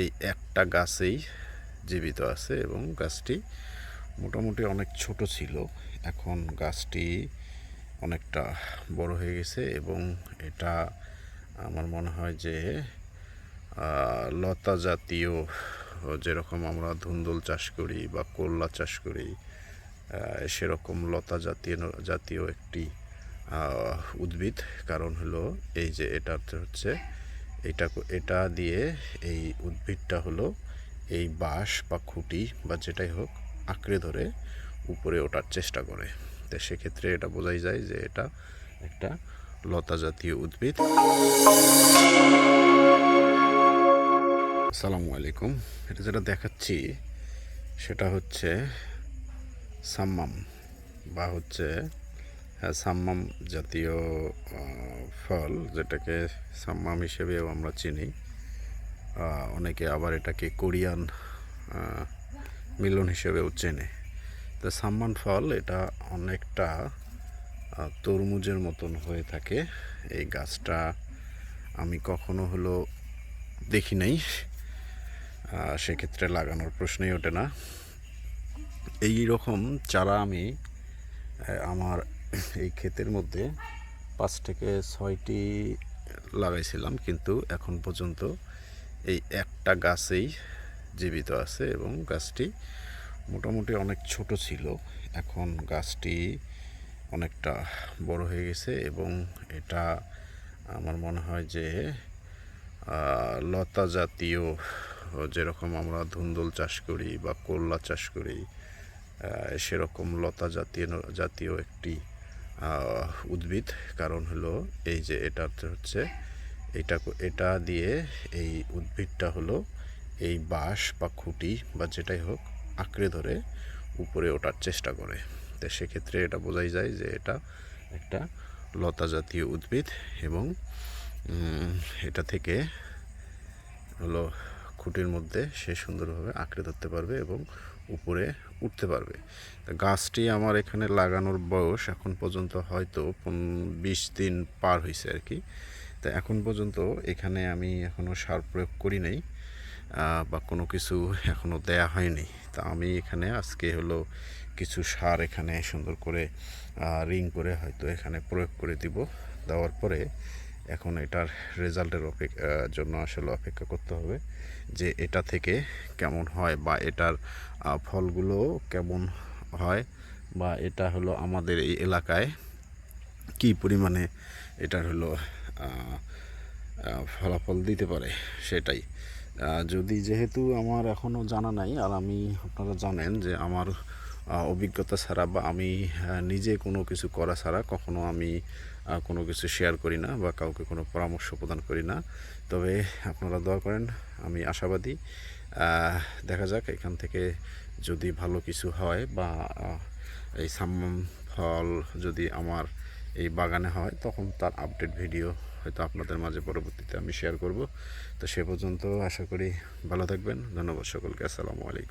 এই একটা গাছেই জীবিত আছে এবং গাছটি মোটামুটি অনেক ছোট ছিল। এখন গাছটি অনেকটা বড় হয়ে গেছে এবং এটা আমার মনে হয় যে লতা জাতীয় যেরকম আমরা ধুন্দুল চাষ করি বা করলা চাষ করি সেরকম লতা জাতীয় জাতীয় একটি উদ্ভিদ। কারণ হলো এই যে এটা হচ্ছে এটা এটা দিয়ে এই উদ্ভিদটা হলো এই বাঁশ বা খুঁটি বা যেটাই হোক আঁকড়ে ধরে উপরে ওঠার চেষ্টা করে। তো সেক্ষেত্রে এটা বোঝাই যায় যে এটা একটা লতা জাতীয় উদ্ভিদ। আসসালামু আলাইকুম। এটা যেটা দেখাচ্ছি সেটা হচ্ছে সাম্মাম বা হচ্ছে সাম্মাম জাতীয় ফল, যেটাকে সাম্মাম হিসেবেও আমরা চিনি। অনেকে আবার এটাকে কোরিয়ান মিলন হিসেবেও চেনে। তো সাম্মান ফল এটা অনেকটা তরমুজের মতন হয়ে থাকে। এই গাছটা আমি কখনো হলো দেখি নাই। সেক্ষেত্রে লাগানোর প্রশ্নই ওঠে না। এই রকম চারা আমি আমার এই ক্ষেতের মধ্যে পাঁচ থেকে ছয়টি লাগাইছিলাম, কিন্তু এখন পর্যন্ত এই একটা গাছেই জীবিত আছে এবং গাছটি মোটামুটি অনেক ছোট ছিল। এখন গাছটি অনেকটা বড় হয়ে গেছে এবং এটা আমার মনে হয় যে লতা জাতীয় যেরকম আমরা ধুন্দুল চাষ করি বা করলা চাষ করি সেরকম লতা জাতীয় জাতীয় একটি উদ্ভিদ। কারণ হলো এই যে এটা হচ্ছে, এটা এটা দিয়ে এই উদ্ভিদটা হলো এই বাঁশ বা খুঁটি বা যেটাই হোক আঁকড়ে ধরে উপরে ওঠার চেষ্টা করে। তো সেক্ষেত্রে এটা বোঝাই যায় যে এটা একটা লতা জাতীয় উদ্ভিদ এবং এটা থেকে হলো খুঁটির মধ্যে সে সুন্দরভাবে আঁকড়ে ধরতে পারবে এবং উপরে উঠতে পারবে। গাছটি আমার এখানে লাগানোর বয়স এখন পর্যন্ত হয়তো বিশ দিন পার হয়েছে আর কি তা এখন পর্যন্ত এখানে আমি এখনও সার প্রয়োগ করি নাই বা কোনো কিছু এখনও দেয়া হয়নি। তা আমি এখানে আজকে হলো কিছু সার এখানে সুন্দর করে রিং করে হয়তো এখানে প্রয়োগ করে দিব। দেওয়ার পরে এখন এটার রেজাল্টের অপেক্ষা জন্য আসলে অপেক্ষা করতে হবে যে এটা থেকে কেমন হয় বা এটার ফলগুলো কেমন হয় বা এটা হলো আমাদের এই এলাকায় কি পরিমাণে এটার হলো ফলাফল দিতে পারে সেটাই। যদি যেহেতু আমার এখনও জানা নাই, আর আমি, আপনারা জানেন যে আমার অভিজ্ঞতা ছাড়া বা আমি নিজে কোনো কিছু করা ছাড়া কখনো আমি কোনো কিছু শেয়ার করি না বা কাউকে কোনো পরামর্শ প্রদান করি না। তবে আপনারা দোয়া করেন, আমি আশাবাদী দেখা যাক এখান থেকে যদি ভালো কিছু হয় বা এই সাম ফল যদি আমার এই বাগানে হয়, তখন তার আপডেট ভিডিও হয়তো আপনাদের মাঝে পরবর্তীতে আমি শেয়ার করব। তো সে পর্যন্ত আশা করি ভালো থাকবেন। ধন্যবাদ সকলকে। আসসালামু আলাইকুম।